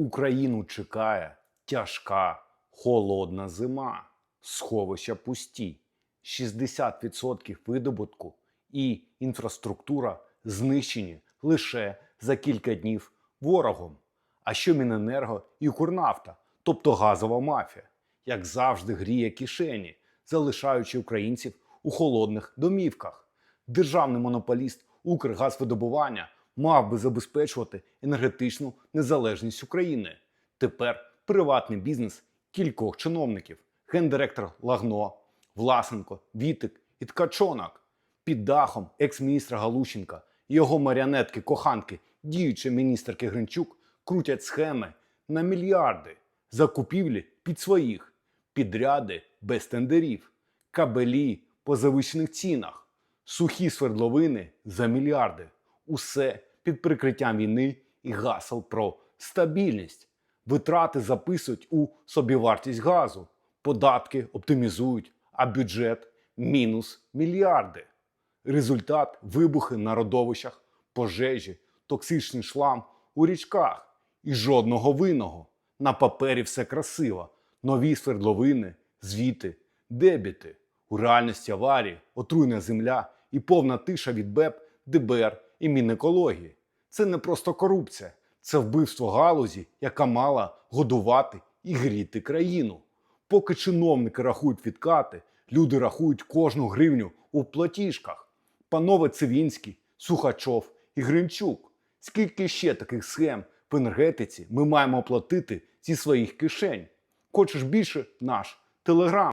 Україну чекає тяжка, холодна зима, сховища пусті, 60% видобутку і інфраструктура знищені лише за кілька днів ворогом. А що Міненерго і Укрнафта, тобто газова мафія, як завжди гріє кишені, залишаючи українців у холодних домівках. Державний монополіст Укргазвидобування мав би забезпечувати енергетичну незалежність України. Тепер приватний бізнес кількох чиновників: гендиректор Лагно, Власенко, Вітик і Ткачонок. Під дахом екс-міністра Галущенка і його маріонетки коханки, діючої міністерки Гринчук, крутять схеми на мільярди закупівлі під своїх, підряди без тендерів, кабелі по завищених цінах, сухі свердловини за мільярди. Усе під прикриттям війни і гасел про стабільність. Витрати записують у собівартість газу, податки оптимізують, а бюджет мінус мільярди. Результат вибухи на родовищах, пожежі, токсичний шлам у річках і жодного винного. На папері все красиво, нові свердловини, звіти, дебіти. У реальності аварії, отруйна земля і повна тиша від БЕП, ДБР і Мінекології. Це не просто корупція, це вбивство галузі, яка мала годувати і гріти країну. Поки чиновники рахують відкати, люди рахують кожну гривню у платіжках. Панове Цивінський, Сухачов і Гринчук. Скільки ще таких схем в енергетиці ми маємо оплатити зі своїх кишень? Хочеш більше наш телеграм.